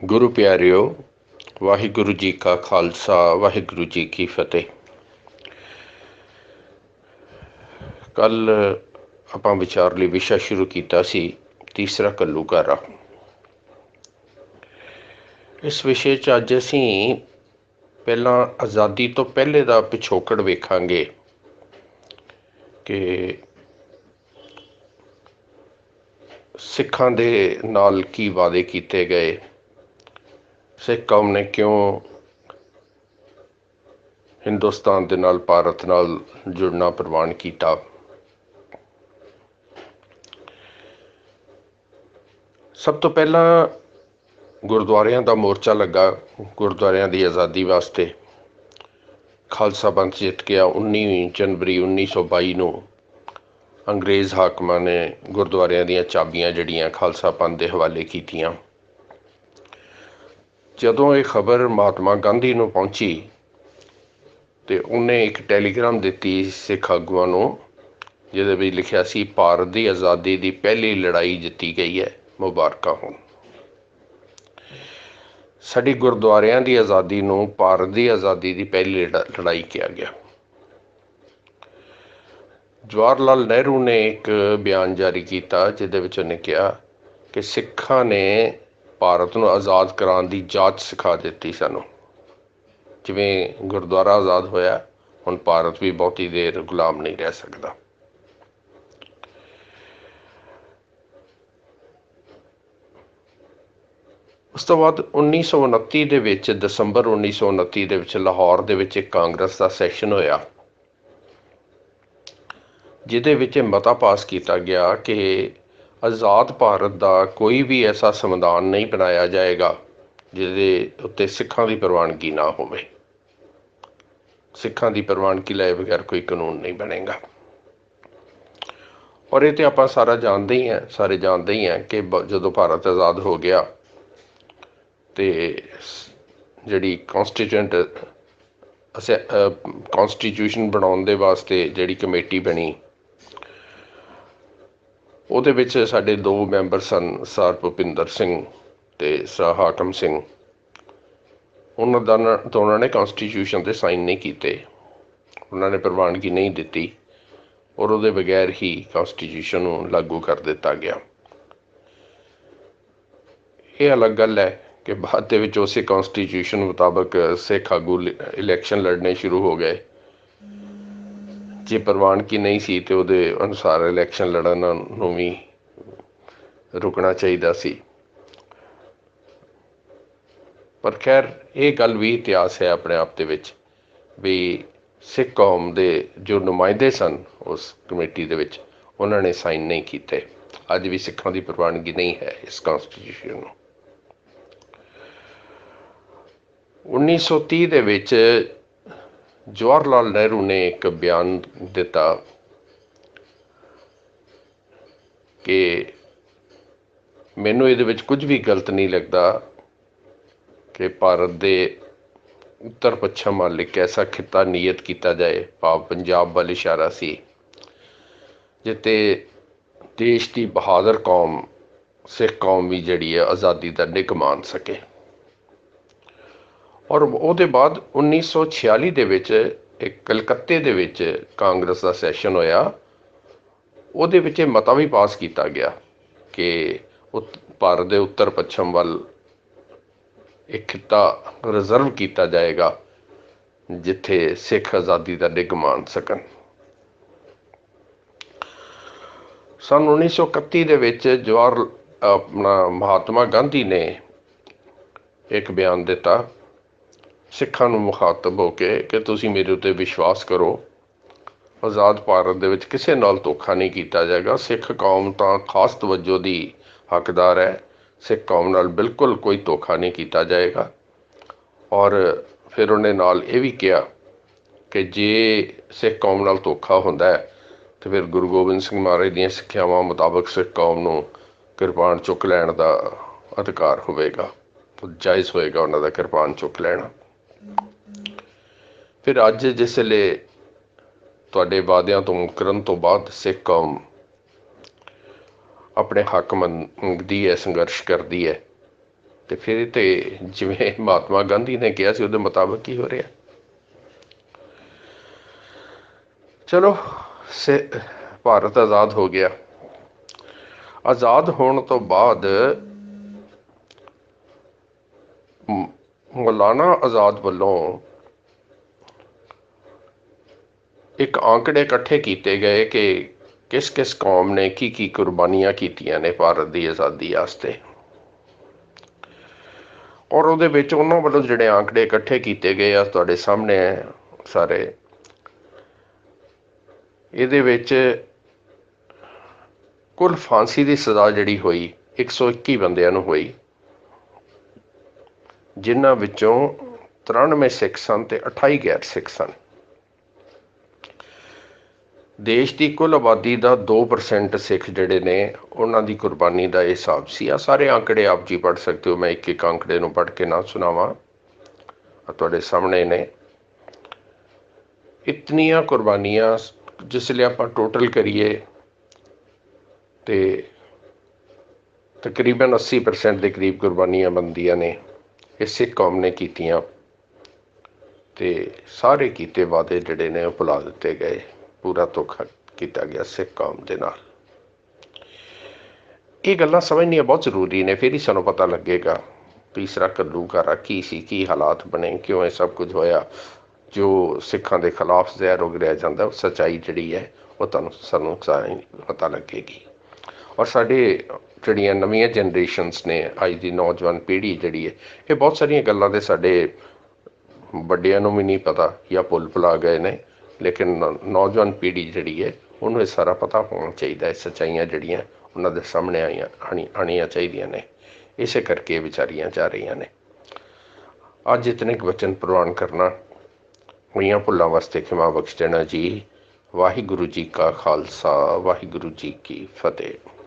ਗੁਰੂ ਪਿਆਰਿਓ, ਵਾਹਿਗੁਰੂ ਜੀ ਕਾ ਖਾਲਸਾ, ਵਾਹਿਗੁਰੂ ਜੀ ਕੀ ਫਤਿਹ। ਕੱਲ ਆਪਾਂ ਵਿਚਾਰ ਲਈ ਵਿਸ਼ਾ ਸ਼ੁਰੂ ਕੀਤਾ ਸੀ, ਤੀਸਰਾ ਕੱਲੂਕਾਰਾ। ਇਸ ਵਿਸ਼ੇ 'ਚ ਅੱਜ ਅਸੀਂ ਪਹਿਲਾਂ ਆਜ਼ਾਦੀ ਤੋਂ ਪਹਿਲੇ ਦਾ ਪਿਛੋਕੜ ਵੇਖਾਂਗੇ ਕਿ ਸਿੱਖਾਂ ਦੇ ਨਾਲ ਕੀ ਵਾਅਦੇ ਕੀਤੇ ਗਏ। ਸਿੱਖ ਕੌਮ ਨੇ ਕਿਉਂ ਹਿੰਦੁਸਤਾਨ ਦੇ ਨਾਲ, ਭਾਰਤ ਨਾਲ ਜੁੜਨਾ ਪ੍ਰਵਾਨ ਕੀਤਾ? ਸਭ ਤੋਂ ਪਹਿਲਾਂ ਗੁਰਦੁਆਰਿਆਂ ਦਾ ਮੋਰਚਾ ਲੱਗਾ, ਗੁਰਦੁਆਰਿਆਂ ਦੀ ਆਜ਼ਾਦੀ ਵਾਸਤੇ। ਖਾਲਸਾ ਪੰਥ ਜਿੱਤ ਗਿਆ 19 ਜਨਵਰੀ 1922 ਨੂੰ ਅੰਗਰੇਜ਼ ਹਾਕਮਾਂ ਨੇ ਗੁਰਦੁਆਰਿਆਂ ਦੀਆਂ ਚਾਬੀਆਂ ਜਿਹੜੀਆਂ ਖਾਲਸਾ ਪੰਥ ਦੇ ਹਵਾਲੇ ਕੀਤੀਆਂ। ਜਦੋਂ ਇਹ ਖਬਰ ਮਹਾਤਮਾ ਗਾਂਧੀ ਨੂੰ ਪਹੁੰਚੀ ਤੇ ਉਹਨੇ ਇੱਕ ਟੈਲੀਗ੍ਰਾਮ ਦਿੱਤੀ ਸਿੱਖ ਆਗੂਆਂ ਨੂੰ, ਜਿਹਦੇ ਵਿੱਚ ਲਿਖਿਆ ਸੀ, ਭਾਰਤ ਦੀ ਆਜ਼ਾਦੀ ਦੀ ਪਹਿਲੀ ਲੜਾਈ ਜਿੱਤੀ ਗਈ ਹੈ, ਮੁਬਾਰਕਾਂ ਹੋਣ। ਸਾਡੀ ਗੁਰਦੁਆਰਿਆਂ ਦੀ ਆਜ਼ਾਦੀ ਨੂੰ ਭਾਰਤ ਦੀ ਆਜ਼ਾਦੀ ਦੀ ਪਹਿਲੀ ਲੜਾਈ ਕਿਹਾ ਗਿਆ। ਜਵਾਹਰ ਲਾਲ ਨਹਿਰੂ ਨੇ ਇੱਕ ਬਿਆਨ ਜਾਰੀ ਕੀਤਾ, ਜਿਹਦੇ ਵਿੱਚ ਉਹਨੇ ਕਿਹਾ ਕਿ ਸਿੱਖਾਂ ਨੇ ਭਾਰਤ ਨੂੰ ਆਜ਼ਾਦ ਕਰਾਉਣ ਦੀ ਜਾਂਚ ਸਿਖਾ ਦਿੱਤੀ ਸਾਨੂੰ। ਜਿਵੇਂ ਗੁਰਦੁਆਰਾ ਆਜ਼ਾਦ ਹੋਇਆ, ਹੁਣ ਭਾਰਤ ਵੀ ਬਹੁਤੀ ਦੇਰ ਗੁਲਾਮ ਨਹੀਂ ਰਹਿ ਸਕਦਾ। ਉਸ ਤੋਂ ਬਾਅਦ 1929 ਦੇ ਵਿੱਚ, ਦਸੰਬਰ 1929 ਦੇ ਵਿੱਚ ਲਾਹੌਰ ਦੇ ਵਿੱਚ ਇੱਕ ਕਾਂਗਰਸ ਦਾ ਸੈਸ਼ਨ ਹੋਇਆ। ਜਿਹਦੇ ਵਿੱਚ ਇਹ ਮਤਾ ਪਾਸ ਕੀਤਾ ਗਿਆ ਕਿ ਆਜ਼ਾਦ ਭਾਰਤ ਦਾ ਕੋਈ ਵੀ ਐਸਾ ਸੰਵਿਧਾਨ ਨਹੀਂ ਬਣਾਇਆ ਜਾਏਗਾ, ਜਿਹਦੇ ਉੱਤੇ ਸਿੱਖਾਂ ਦੀ ਪ੍ਰਵਾਨਗੀ ਨਾ ਹੋਵੇ। ਸਿੱਖਾਂ ਦੀ ਪ੍ਰਵਾਨਗੀ ਲਏ ਬਗੈਰ ਕੋਈ ਕਾਨੂੰਨ ਨਹੀਂ ਬਣੇਗਾ। ਔਰ ਇਹ ਤੇ ਆਪਾਂ ਸਾਰਾ ਜਾਣਦੇ ਹੀ ਹਾਂ, ਸਾਰੇ ਜਾਣਦੇ ਹੀ ਹਾਂ ਕਿ ਜਦੋਂ ਭਾਰਤ ਆਜ਼ਾਦ ਹੋ ਗਿਆ ਤੇ ਜਿਹੜੀ ਕਨਸਟੀਟਿਊਂਟ ਅਸੇ ਕਨਸਟੀਟਿਊਸ਼ਨ ਬਣਾਉਣ ਦੇ ਵਾਸਤੇ ਜਿਹੜੀ ਕਮੇਟੀ ਬਣੀ ਉਹਦੇ ਵਿੱਚ ਸਾਡੇ ਦੋ ਮੈਂਬਰ ਸਨ, ਸਰ ਭੁਪਿੰਦਰ ਸਿੰਘ ਤੇ ਸਰ ਹਾਕਮ ਸਿੰਘ। ਉਹਨਾਂ ਦਾ ਦੋਨਾਂ ਨੇ ਕਨਸਟੀਟਿਊਸ਼ਨ ਤੇ ਸਾਈਨ ਨਹੀਂ ਕੀਤੇ। ਉਹਨਾਂ ਨੇ ਪ੍ਰਵਾਨਗੀ ਨਹੀਂ ਦਿੱਤੀ ਔਰ ਉਹਦੇ ਬਗੈਰ ਹੀ ਕਨਸਟੀਟਿਊਸ਼ਨ ਨੂੰ ਲਾਗੂ ਕਰ ਦਿੱਤਾ ਗਿਆ। ਇਹ ਅਲੱਗ ਗੱਲ ਹੈ ਕਿ ਬਾਅਦ ਦੇ ਵਿੱਚ ਉਸੇ ਕਨਸਟੀਟਿਊਸ਼ਨ ਮੁਤਾਬਕ ਸਿੱਖ ਆਗੂ ਇਲੈਕਸ਼ਨ ਲੜਨੇ ਸ਼ੁਰੂ ਹੋ ਗਏ। ਜੇ ਪ੍ਰਵਾਨਗੀ ਨਹੀਂ ਸੀ ਤੇ ਉਹਦੇ ਅਨੁਸਾਰ ਇਲੈਕਸ਼ਨ ਲੜਨ ਨੂੰ ਵੀ ਰੁਕਣਾ ਚਾਹੀਦਾ ਸੀ। ਪਰ ਖੈਰ, ਇਹ ਗੱਲ ਵੀ ਇਤਿਹਾਸ ਹੈ ਆਪਣੇ ਆਪ ਦੇ ਵਿੱਚ ਵੀ ਸਿੱਖ ਕੌਮ ਦੇ ਜੋ ਨੁਮਾਇੰਦੇ ਸਨ ਉਸ ਕਮੇਟੀ ਦੇ ਵਿੱਚ, ਉਹਨਾਂ ਨੇ ਸਾਈਨ ਨਹੀਂ ਕੀਤੇ। ਅੱਜ ਵੀ ਸਿੱਖਾਂ ਦੀ ਪ੍ਰਵਾਨਗੀ ਨਹੀਂ ਹੈ ਇਸ ਕਨਸਟੀਟਿਊਸ਼ਨ ਨੂੰ। 1930 ਦੇ ਵਿੱਚ ਜਵਾਹਰ ਲਾਲ ਨਹਿਰੂ ਨੇ ਇੱਕ ਬਿਆਨ ਦਿੱਤਾ ਕਿ ਮੈਨੂੰ ਇਹਦੇ ਵਿੱਚ ਕੁਝ ਵੀ ਗਲਤ ਨਹੀਂ ਲੱਗਦਾ ਕਿ ਭਾਰਤ ਦੇ ਉੱਤਰ ਪੱਛਮ ਵੱਲ ਇੱਕ ਐਸਾ ਖਿੱਤਾ ਨਿਯਤ ਕੀਤਾ ਜਾਏ, ਭਾਵ ਪੰਜਾਬ ਵੱਲ ਇਸ਼ਾਰਾ ਸੀ ਜਿੱਤੇ ਦੇਸ਼ ਦੀ ਬਹਾਦਰ ਕੌਮ, ਸਿੱਖ ਕੌਮ ਵੀ ਜਿਹੜੀ ਹੈ ਆਜ਼ਾਦੀ ਦਾ ਨਿਕ ਮਾਣ ਸਕੇ। ਔਰ ਉਹਦੇ ਬਾਅਦ 1946 ਦੇ ਵਿੱਚ ਇੱਕ ਕਲਕੱਤੇ ਦੇ ਵਿੱਚ ਕਾਂਗਰਸ ਦਾ ਸੈਸ਼ਨ ਹੋਇਆ। ਉਹਦੇ ਵਿੱਚ ਇਹ ਮਤਾ ਵੀ ਪਾਸ ਕੀਤਾ ਗਿਆ ਕਿ ਭਾਰਤ ਦੇ ਉੱਤਰ ਪੱਛਮ ਵੱਲ ਇੱਕ ਖਿੱਤਾ ਰਿਜ਼ਰਵ ਕੀਤਾ ਜਾਏਗਾ, ਜਿੱਥੇ ਸਿੱਖ ਆਜ਼ਾਦੀ ਦਾ ਡਿੱਗ ਮਾਣ ਸਕਣ। ਸਨ 1931 ਦੇ ਵਿੱਚ ਜਵਾਹਰ ਆਪਣਾ ਮਹਾਤਮਾ ਗਾਂਧੀ ਨੇ ਇੱਕ ਬਿਆਨ ਦਿੱਤਾ ਸਿੱਖਾਂ ਨੂੰ ਮੁਖਾਤਬ ਹੋ ਕੇ ਕਿ ਤੁਸੀਂ ਮੇਰੇ ਉੱਤੇ ਵਿਸ਼ਵਾਸ ਕਰੋ। ਆਜ਼ਾਦ ਭਾਰਤ ਦੇ ਵਿੱਚ ਕਿਸੇ ਨਾਲ ਧੋਖਾ ਨਹੀਂ ਕੀਤਾ ਜਾਏਗਾ। ਸਿੱਖ ਕੌਮ ਤਾਂ ਖਾਸ ਤਵੱਜੋ ਦੀ ਹੱਕਦਾਰ ਹੈ। ਸਿੱਖ ਕੌਮ ਨਾਲ ਬਿਲਕੁਲ ਕੋਈ ਧੋਖਾ ਨਹੀਂ ਕੀਤਾ ਜਾਏਗਾ। ਔਰ ਫਿਰ ਉਹਨੇ ਨਾਲ ਇਹ ਵੀ ਕਿਹਾ ਕਿ ਜੇ ਸਿੱਖ ਕੌਮ ਨਾਲ ਧੋਖਾ ਹੁੰਦਾ ਹੈ, ਤੇ ਫਿਰ ਗੁਰੂ ਗੋਬਿੰਦ ਸਿੰਘ ਮਹਾਰਾਜ ਦੀਆਂ ਸਿੱਖਿਆਵਾਂ ਮੁਤਾਬਕ ਸਿੱਖ ਕੌਮ ਨੂੰ ਕਿਰਪਾਨ ਚੁੱਕ ਲੈਣ ਦਾ ਅਧਿਕਾਰ ਹੋਵੇਗਾ। ਜਾਇਜ਼ ਹੋਏਗਾ ਉਹਨਾਂ ਦਾ ਕਿਰਪਾਨ ਚੁੱਕ ਲੈਣਾ। ਫਿਰ ਅੱਜ ਜਿਸ ਵੇਲੇ ਤੁਹਾਡੇ ਵਾਅਦਿਆਂ ਤੋਂ ਮੁਕਰਨ ਤੋਂ ਬਾਅਦ ਸਿੱਖ ਕੌਮ ਆਪਣੇ ਹੱਕ ਮੰਗਦੀ ਹੈ, ਸੰਘਰਸ਼ ਕਰਦੀ ਹੈ, ਤੇ ਫਿਰ ਤੇ ਜਿਵੇਂ ਮਹਾਤਮਾ ਗਾਂਧੀ ਨੇ ਕਿਹਾ ਸੀ, ਉਹਦੇ ਮੁਤਾਬਕ ਹੀ ਹੋ ਰਿਹਾ? ਚਲੋ, ਸੇ, ਭਾਰਤ ਆਜ਼ਾਦ ਹੋ ਗਿਆ। ਆਜ਼ਾਦ ਹੋਣ ਤੋਂ ਬਾਅਦ ਮੌਲਾਨਾ ਆਜ਼ਾਦ ਵੱਲੋਂ ਇੱਕ ਆંકੜੇ ਇਕੱਠੇ ਕੀਤੇ ਗਏ ਕਿ ਕਿਸ ਕਿਸ ਕੌਮ ਨੇ ਕੀ ਕੀ ਕੁਰਬਾਨੀਆਂ ਕੀਤੀਆਂ ਨੇ ਭਾਰਤ ਦੀ ਆਜ਼ਾਦੀ ਵਾਸਤੇ। ਔਰ ਉਹਦੇ ਵਿੱਚ ਉਹਨਾਂ ਵੱਲੋਂ ਜਿਹੜੇ ਆંકੜੇ ਇਕੱਠੇ ਕੀਤੇ ਗਏ ਆ, ਤੁਹਾਡੇ ਸਾਹਮਣੇ ਹੈ ਸਾਰੇ। ਇਹਦੇ ਵਿੱਚ ਕੁੱਲ ਫਾਂਸੀ ਦੀ ਸਜ਼ਾ ਜਿਹੜੀ ਹੋਈ 121 ਬੰਦਿਆਂ ਨੂੰ ਹੋਈ। ਜਿਨ੍ਹਾਂ ਵਿੱਚੋਂ 93 ਸਿੱਖ ਸਨ ਤੇ 28 ਗੈਰ ਸਿੱਖ ਸਨ। ਦੇਸ਼ ਦੀ ਕੁੱਲ ਆਬਾਦੀ ਦਾ 2% ਸਿੱਖ ਜਿਹੜੇ ਨੇ, ਉਹਨਾਂ ਦੀ ਕੁਰਬਾਨੀ ਦਾ ਇਹ ਹਿਸਾਬ ਸੀ। ਆ ਸਾਰੇ ਆંકੜੇ ਆਪ ਜੀ ਪੜ੍ਹ ਸਕਦੇ ਹੋ, ਮੈਂ ਇੱਕ ਇੱਕ ਆંકੜੇ ਨੂੰ ਪੜ੍ਹ ਕੇ ਨਾ ਸੁਣਾਵਾਂ। ਆ ਤੁਹਾਡੇ ਸਾਹਮਣੇ ਨੇ। ਇਤਨੀਆਂ ਕੁਰਬਾਨੀਆਂ, ਜਿਸ ਲਈ ਆਪਾਂ ਟੋਟਲ ਕਰੀਏ, ਤੇ ਤਕਰੀਬਨ 80% ਦੇ ਕਰੀਬ ਕੁਰਬਾਨੀਆਂ ਬੰਦੀਆਂ ਨੇ। ਇਹ ਸਿੱਖ ਕੌਮ ਨੇ ਕੀਤੀਆਂ। ਤੇ ਸਾਰੇ ਕੀਤੇ ਵਾਅਦੇ ਜਿਹੜੇ ਨੇ ਉਹ ਭੁਲਾ ਦਿੱਤੇ ਗਏ। ਪੂਰਾ ਧੋਖਾ ਕੀਤਾ ਗਿਆ ਸਿੱਖ ਕੌਮ ਦੇ ਨਾਲ। ਇਹ ਗੱਲਾਂ ਸਮਝਣੀਆਂ ਬਹੁਤ ਜ਼ਰੂਰੀ ਨੇ, ਫਿਰ ਹੀ ਸਾਨੂੰ ਪਤਾ ਲੱਗੇਗਾ ਤੀਸਰਾ ਕੱਲੂ ਕੱਲੂਕਾਰਾ ਕੀ ਸੀ, ਕੀ ਹਾਲਾਤ ਬਣੇ, ਕਿਉਂ ਇਹ ਸਭ ਕੁਝ ਹੋਇਆ। ਜੋ ਸਿੱਖਾਂ ਦੇ ਖਿਲਾਫ ਜ਼ਹਿਰ ਉਗਰਿਆ ਜਾਂਦਾ ਸਚਾਈ ਜਿਹੜੀ ਹੈ, ਉਹ ਤੁਹਾਨੂੰ, ਸਾਨੂੰ ਸਾਰੀ ਪਤਾ ਲੱਗੇਗੀ। ਔਰ ਸਾਡੇ ਜਿਹੜੀਆਂ ਨਵੀਆਂ ਜਨਰੇਸ਼ਨਸ ਨੇ, ਅੱਜ ਦੀ ਨੌਜਵਾਨ ਪੀੜ੍ਹੀ ਜਿਹੜੀ ਹੈ, ਇਹ ਬਹੁਤ ਸਾਰੀਆਂ ਗੱਲਾਂ ਦੇ ਸਾਡੇ ਵੱਡਿਆਂ ਨੂੰ ਵੀ ਨਹੀਂ ਪਤਾ ਜਾਂ ਭੁੱਲ ਭੁਲਾ ਗਏ ਨੇ। ਲੇਕਿਨ ਨੌ- ਨੌਜਵਾਨ ਪੀੜ੍ਹੀ ਜਿਹੜੀ ਹੈ, ਉਹਨੂੰ ਇਹ ਸਾਰਾ ਪਤਾ ਹੋਣਾ ਚਾਹੀਦਾ ਹੈ, ਸੱਚਾਈਆਂ ਜਿਹੜੀਆਂ ਉਹਨਾਂ ਦੇ ਸਾਹਮਣੇ ਆਈਆਂ, ਆਣੀ ਆਣੀਆਂ ਚਾਹੀਦੀਆਂ ਨੇ। ਇਸੇ ਕਰਕੇ ਇਹ ਵਿਚਾਰੀਆਂ ਜਾ ਰਹੀਆਂ ਨੇ। ਅੱਜ ਇਤਨੇ ਵਚਨ ਪ੍ਰਵਾਨ ਕਰਨਾ ਹੋਈਆਂ ਭੁੱਲਾਂ ਵਾਸਤੇ ਖਿਮਾ ਬਖਸ਼ ਦੇਣਾ ਜੀ। ਵਾਹਿਗੁਰੂ ਜੀ ਕਾ ਖਾਲਸਾ, ਵਾਹਿਗੁਰੂ ਜੀ ਕੀ ਫਤਿਹ।